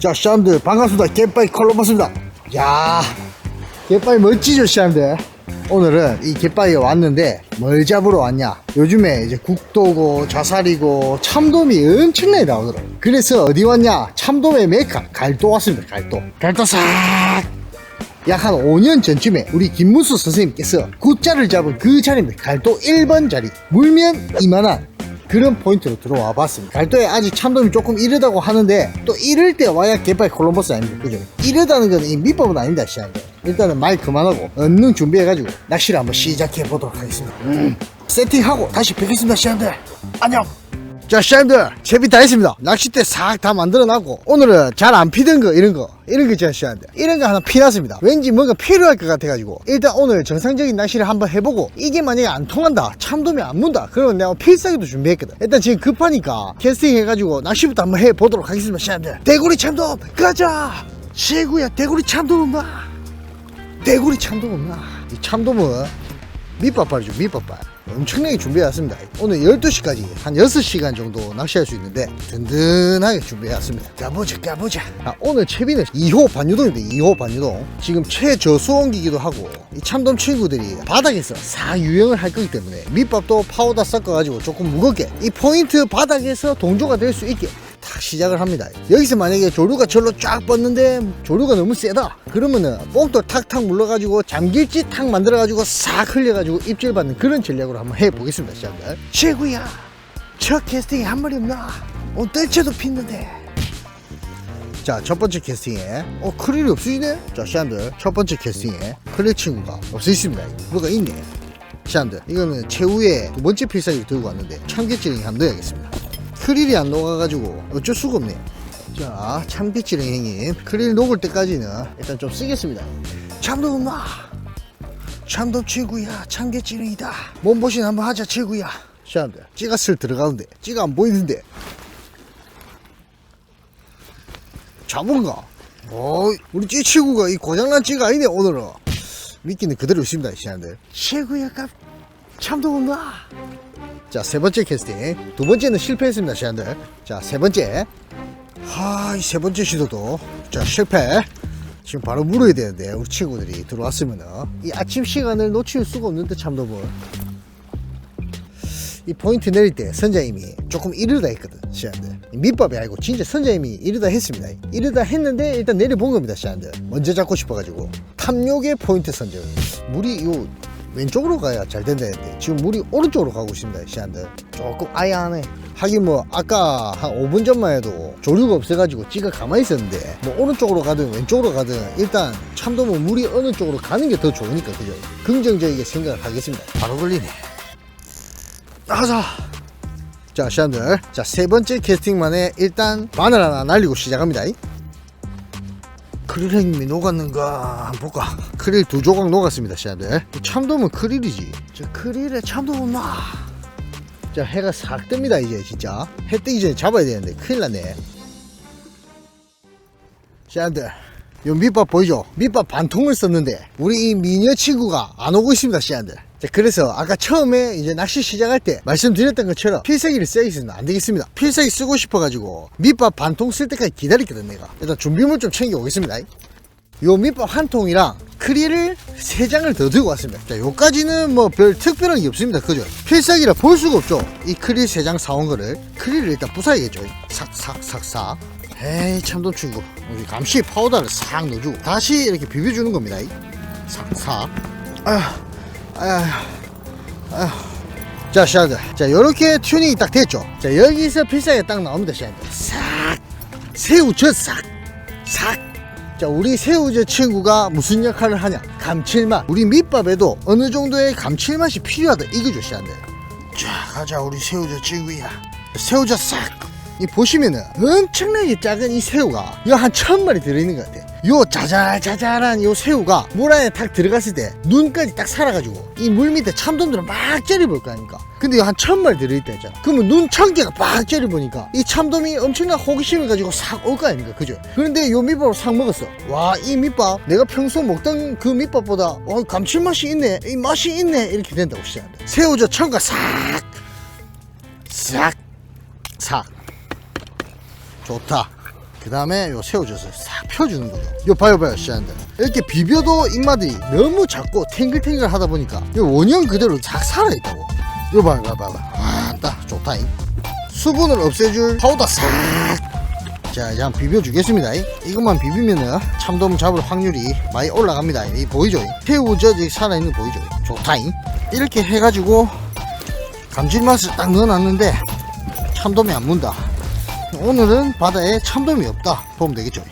자, 시험들 반갑습니다. 갯바이 콜로버스입니다. 야, 갯바이 멋지죠, 시험들. 오늘은 이 갯바위에 왔는데 뭘 잡으러 왔냐? 요즘에 이제 국도고 자살이고 참돔이 엄청나게 나오더라고. 그래서 어디 왔냐? 참돔의 메카 갈도 왔습니다. 갈도. 갈도 싹. 약한 5년 전쯤에 우리 김무수 선생님께서 굿자를 잡은 그 자리입니다. 갈도 1번 자리. 물면 이만한 그런 포인트로 들어와 봤습니다. 갈도에 아직 참돔이 조금 이르다고 하는데 또 이럴 때 와야 개빨 콜럼버스 아닙니까? 그죠? 이르다는 건 이 밑밥은 아닙니다, 시작이. 일단은 말 그만하고 얼른 준비해가지고 낚시를 한번 시작해 보도록 하겠습니다. 음. 세팅하고 다시 뵙겠습니다, 시장들. 안녕. 자, 시장들 채비 다 했습니다. 낚싯대 싹 다 만들어놨고 오늘은 잘 안 피던 거 이런 거 이런 거 제가 시장들 이런 거 하나 피놨습니다. 왠지 뭔가 필요할 것 같아가지고 일단 오늘 정상적인 낚시를 한번 해보고 이게 만약에 안 통한다, 참돔이 안 문다, 그러면 내가 필살기도 준비했거든. 일단 지금 급하니까 캐스팅 해가지고 낚시부터 한번 해보도록 하겠습니다, 시장들. 대구리 참돔 가자. 최고야, 대구리 참돔 엄마. 대구리 참돔 없나? 이 참돔은 밑밥발이죠, 밑밥발. 엄청나게 준비해왔습니다. 오늘 12시까지 한 6시간 정도 낚시할 수 있는데 든든하게 준비해왔습니다. 가보자, 가보자. 아, 오늘 채비는 2호 반유동입니다, 2호 반유동. 지금 최저수온기기도 하고 이 참돔 친구들이 바닥에서 사 유형을 할 거기 때문에 밑밥도 파우더 섞어가지고 조금 무겁게 이 포인트 바닥에서 동조가 될 수 있게 탁 시작을 합니다. 여기서 만약에 조류가 절로 쫙 뻗는데 조류가 너무 세다. 그러면은 뽕돌 탁탁 물러가지고 잠길지 탁 만들어가지고 싹 흘려가지고 입질 받는 그런 전략으로 한번 해보겠습니다. 시작들. 최고야. 첫 캐스팅에 한 마리 없나? 어, 뜰채도 핀는데. 자, 첫 번째 캐스팅에, 어, 크릴이 없으시네? 자, 시안들, 첫 번째 캐스팅에 크릴 친구가 없으십니다. 뭐가 있네. 시안들, 이거는 최후의 두 번째 필살기 들고 왔는데, 참깨찌랭이 한번 넣어야겠습니다. 크릴이 안 녹아가지고 어쩔 수가 없네. 자, 참깨찌랭 형님, 크릴 녹을 때까지는 일단 좀 쓰겠습니다. 참돔 엄마! 참돔 친구야, 참깨찌랭이다. 몸보신 한번 하자, 친구야. 시안들, 찌가 슬 들어가는데, 찌가 안 보이는데, 잡은가? 어이, 우리 찌 친구가 이 고장난 찌가 아니네, 오늘은. 미끼는 그대로 있습니다, 시안들. 최고야, 깝. 참도 없나? 자, 세 번째 캐스팅. 두 번째는 실패했습니다, 시안들. 자, 세 번째. 하, 이 세 번째 시도도. 자, 실패. 지금 바로 물어야 되는데, 우리 친구들이 들어왔으면은. 이 아침 시간을 놓칠 수가 없는데, 참돔을. 이 포인트 내릴 때 선장님이 조금 이르다 했거든 시안들 밑밥이 아니고 진짜 선장님이 이르다 했습니다 이르다 했는데 일단 내려본 겁니다 시안들 먼저 잡고 싶어가지고 탐욕의 포인트 선정 물이 요 왼쪽으로 가야 잘 된다 했는데 지금 물이 오른쪽으로 가고 있습니다 시안들 조금 아야하네 하긴 뭐 아까 한 5분 전만 해도 조류가 없어가지고 찌가 가만히 있었는데 뭐 오른쪽으로 가든 왼쪽으로 가든 일단 참돔은 물이 어느 쪽으로 가는 게 더 좋으니까 그죠 긍정적이게 생각을 하겠습니다 바로 걸리네 나가자. 자, 시험들. 자, 세 번째 캐스팅만에 일단 바늘 하나 날리고 시작합니다. 크릴 형님이 녹았는가? 한번 볼까? 크릴 두 조각 녹았습니다 시험들 참돔은 크릴이지. 저 크릴에 참돔 없나 자 해가 싹 뜹니다 이제 진짜. 해 뜨기 전에 잡아야 되는데 큰일 났네. 시험들 요 밑밥 보이죠? 밑밥 반통을 썼는데 우리 이 미녀 친구가 안 오고 있습니다 시험들 자, 그래서 아까 처음에 이제 낚시 시작할 때 말씀드렸던 것처럼 필살기를 써야 있으면 안 되겠습니다. 필살기 쓰고 싶어가지고 밑밥 반통 쓸 때까지 기다렸거든 내가. 일단 준비물 좀 챙겨 오겠습니다. 요 밑밥 한 통이랑 크릴을 세 장을 더 들고 왔습니다. 자, 요까지는 뭐 별 특별한 게 없습니다. 그죠? 필살기라 볼 수가 없죠. 이 크릴 세장 사온 거를 크릴을 일단 부숴야겠죠. 삭삭삭삭. 에이 참돔 친구. 우리 감시 파우더를 싹 넣어주고 다시 이렇게 비벼주는 겁니다. 삭삭. 아휴. 아휴, 아휴. 자, 시아들. 자, 요렇게 튜닝이 딱 됐죠. 자, 여기서 필살기가 딱 나옵니다, 시아들. 싹! 새우젓 싹! 싹! 자, 우리 새우젓 친구가 무슨 역할을 하냐? 감칠맛. 우리 밑밥에도 어느 정도의 감칠맛이 필요하다. 이거죠, 시아들. 자, 가자, 우리 새우젓 친구야. 새우젓 싹! 이 보시면은 엄청나게 작은 이 새우가 이거 한천 마리 들어있는 것 같아. 요 자잘자잘한 요 새우가 물 안에 딱 들어갔을 때 눈까지 딱 살아가지고 이 물 밑에 참돔들은 막 째려볼 거 아닙니까? 근데 한 천 마리 들어있다 했잖아. 그러면 눈 천 개가 막 째려보니까 이 참돔이 엄청난 호기심을 가지고 싹 올 거 아닙니까? 그죠? 그런데 요 밑밥을 싹 먹었어. 와, 이 밑밥 내가 평소 먹던 그 밑밥보다 어, 감칠맛이 있네. 이 맛이 있네. 이렇게 된다고 시작한다. 새우젓 천가 싹! 싹! 싹! 좋다. 그 다음에 요 새우젓을 싹 펴주는 거죠. 요 봐요 봐요 시청자들. 이렇게 비벼도 입맛이 너무 작고 탱글탱글 하다 보니까 요 원형 그대로 싹 살아있다고. 요 봐요 봐요 봐요. 아딱 좋다잉. 수분을 없애줄 파우더 싹. 자 한번 비벼주겠습니다. 이것만 비비면은 참돔 잡을 확률이 많이 올라갑니다. 이 보이죠? 새우젓이 살아있는 거 보이죠? 좋다잉. 이렇게 해가지고 감칠맛을 딱 넣어놨는데 참돔이 안 문다. 오늘은 바다에 참돔이 없다. 보면 되겠죠.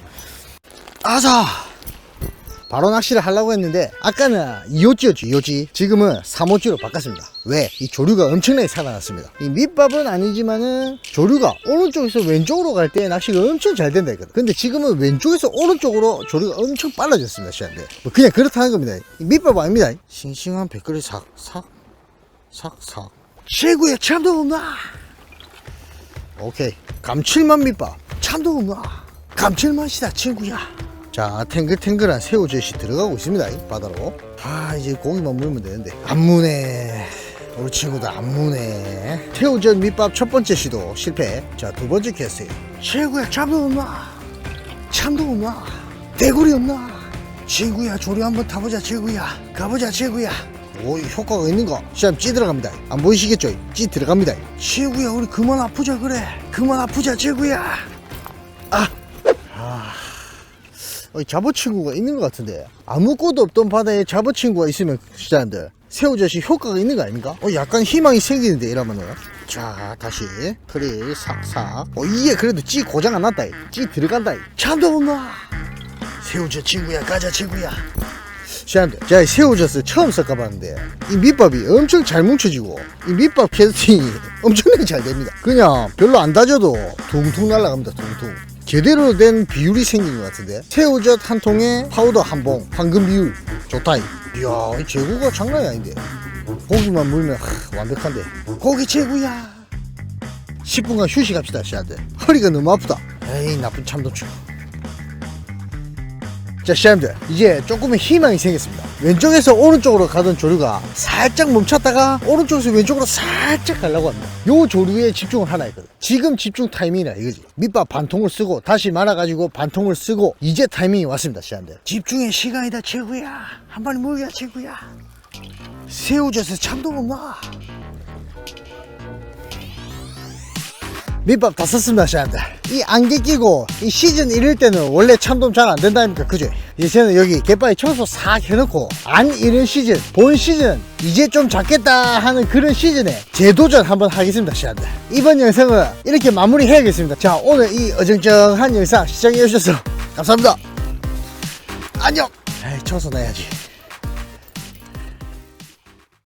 아자! 바로 낚시를 하려고 했는데 아까는 2호찌였죠 2호찌 지금은 3호찌로 바꿨습니다 왜? 이 조류가 엄청나게 살아났습니다 이 밑밥은 아니지만은 조류가 오른쪽에서 왼쪽으로 갈 때 낚시가 엄청 잘 된다 했거든 근데 지금은 왼쪽에서 오른쪽으로 조류가 엄청 빨라졌습니다 시간대 뭐 그냥 그렇다는 겁니다 이 밑밥 아닙니다 싱싱한 백그리 삭삭 삭삭 최고야 참돔 없나 오케이. 감칠맛 밑밥. 참돔 없나 감칠맛이다 친구야. 자 탱글탱글한 새우젓이 들어가고 있습니다 이 바다로. 아 이제 고기만 물면 되는데. 안 무네. 우리 친구들 안 무네. 새우젓 밑밥 첫 번째 시도 실패. 자 두 번째 캐스팅 최고야 참돔 없나 참돔 없나 대구리 없나? 친구야 조리 한번 타보자 친구야. 가보자 친구야 오이 효과가 있는가? 시험 찌 들어갑니다. 안 보이시겠죠? 찌 들어갑니다. 친구야 우리 그만 아프자 그래. 그만 아프자 친구야. 아. 어, 잡어 친구가 있는 것 같은데. 아무것도 없던 바다에 잡어 친구가 있으면 시장들 새우젓이 효과가 있는 거 아닙니까? 어 약간 희망이 생기는데 이러면은. 자 다시. 그래 삭삭. 어 이게 그래도 찌 고장 안 났다. 이. 찌 들어간다. 이. 참도 없나 새우젓 친구야 가자 친구야 시장들 제가 이 새우젓을 처음 섞어봤는데. 이 밑밥이 엄청 잘 뭉쳐지고 이 밑밥 캐스팅이 엄청나게 잘 됩니다. 그냥 별로 안 다져도 둥둥 날아갑니다 둥둥 제대로 된 비율이 생긴 것 같은데. 새우젓 한 통에 파우더 한 봉 황금 비율. 좋다 이. 이야 이 재고가 장난이 아닌데. 고기만 물면 하, 완벽한데. 고기 최고야. 10분간 휴식합시다 시아들 허리가 너무 아프다. 에이 나쁜 참도추 자 시아들 이제 조금의 희망이 생겼습니다. 왼쪽에서 오른쪽으로 가던 조류가 살짝 멈췄다가 오른쪽에서 왼쪽으로 살짝 가려고 합니다. 요 조류에 집중을 하나 했거든. 지금 집중 타이밍이라 이거지. 밑밥 반통을 쓰고 다시 말아가지고 반통을 쓰고 이제 타이밍이 왔습니다 시아들. 집중의 시간이다 최구야. 한 마리 물기야 최구야. 새우젓에 참도 없나 밑밥 다 썼습니다 시아들 이 안개 끼고 이 시즌 이럴 때는 원래 참돔 잘 안 된다니까 그죠 이제는 여기 갯바위 청소 싹 해놓고 안 이런 시즌 본 시즌 이제 좀 작겠다 하는 그런 시즌에 재도전 한번 하겠습니다 시아들 이번 영상은 이렇게 마무리 해야겠습니다. 자 오늘 이 어정쩡한 영상 시청해 주셔서 감사합니다. 안녕! 에이 청소 나야지